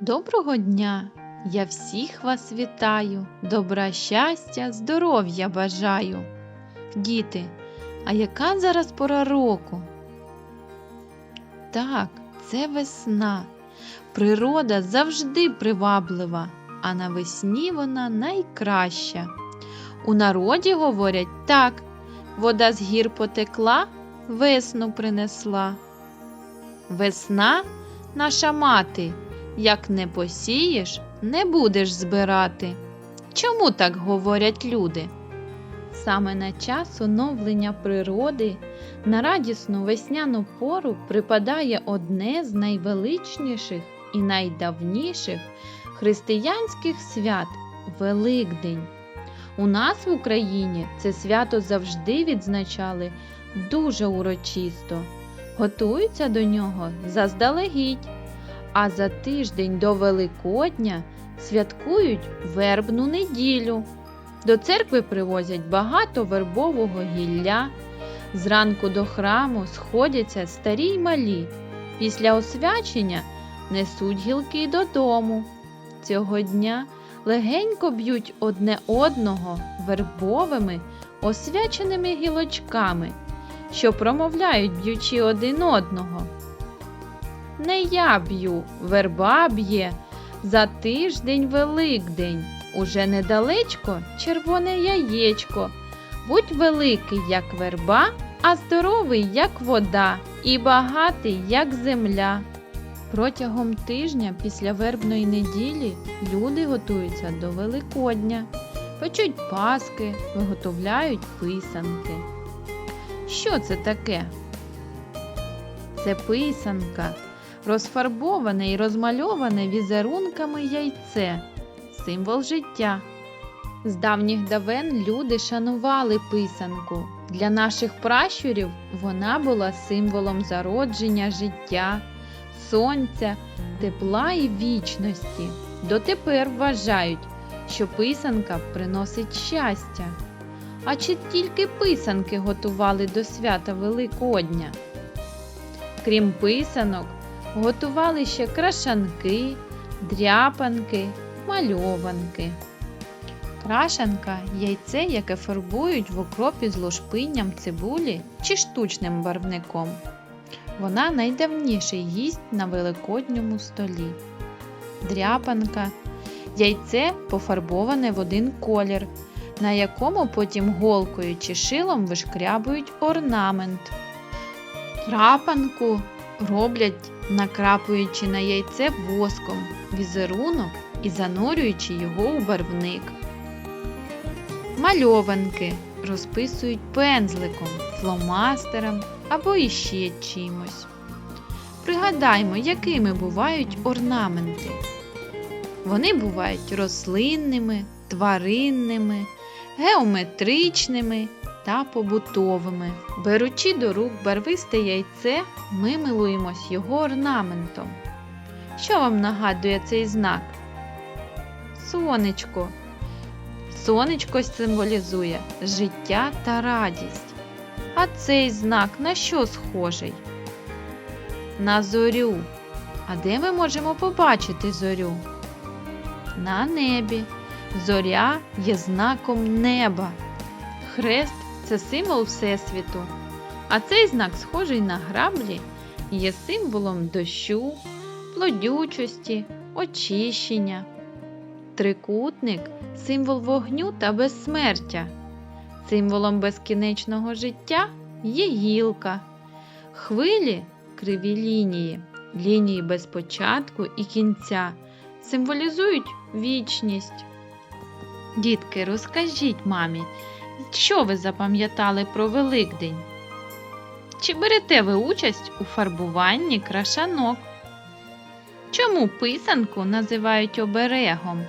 Доброго дня! Я всіх вас вітаю, добра щастя, здоров'я бажаю. Діти, а яка зараз пора року? Так, це весна. Природа завжди приваблива, а навесні вона найкраща. У народі говорять так, вода з гір потекла, весну принесла. Весна наша мати. Як не посієш, не будеш збирати. Чому так говорять люди? Саме на час оновлення природи на радісну весняну пору припадає одне з найвеличніших і найдавніших християнських свят Великдень. У нас в Україні це свято завжди відзначали дуже урочисто, готуються до нього заздалегідь а за тиждень до Великодня святкують вербну неділю. До церкви привозять багато вербового гілля. Зранку до храму сходяться старі й малі. Після освячення несуть гілки додому. Цього дня легенько б'ють одне одного вербовими освяченими гілочками, що промовляють б'ючи один одного. Не я б'ю, верба б'є, за тиждень Великдень. Уже недалечко червоне яєчко. Будь великий, як верба, а здоровий, як вода, і багатий, як земля. Протягом тижня після вербної неділі люди готуються до Великодня, печуть паски, виготовляють писанки. Що це таке? Це писанка розфарбоване і розмальоване візерунками яйце, символ життя. З давніх давен люди шанували писанку. Для наших пращурів вона була символом зародження життя, сонця, тепла і вічності. Дотепер вважають, що писанка приносить щастя. А чи тільки писанки готували до свята Великодня? Крім писанок, Готували ще крашанки, дряпанки, мальованки. Крашанка яйце, яке фарбують в окропі з лушпинням цибулі чи штучним барвником. Вона найдавніший гість на великодньому столі. Дряпанка яйце пофарбоване в один колір, на якому потім голкою чи шилом вишкрябують орнамент. Трапанку роблять накрапуючи на яйце воском візерунок і занурюючи його у барвник. Мальованки розписують пензликом, фломастером або іще чимось. Пригадаймо, якими бувають орнаменти. Вони бувають рослинними, тваринними, геометричними та побутовими. Беручи до рук барвисте яйце, ми милуємось його орнаментом. Що вам нагадує цей знак? Сонечко. Сонечко символізує життя та радість. А цей знак на що схожий? На зорю. А де ми можемо побачити зорю? На небі. Зоря є знаком неба. Хрест це символ Всесвіту. А цей знак, схожий на граблі, є символом дощу, плодючості, очищення. Трикутник символ вогню та безсмертя. Символом безкінечного життя є гілка. Хвилі криві лінії, лінії без початку і кінця символізують вічність. Дітки, розкажіть мамі, що ви запам'ятали про Великдень? Чи берете ви участь у фарбуванні крашанок? Чому писанку називають оберегом?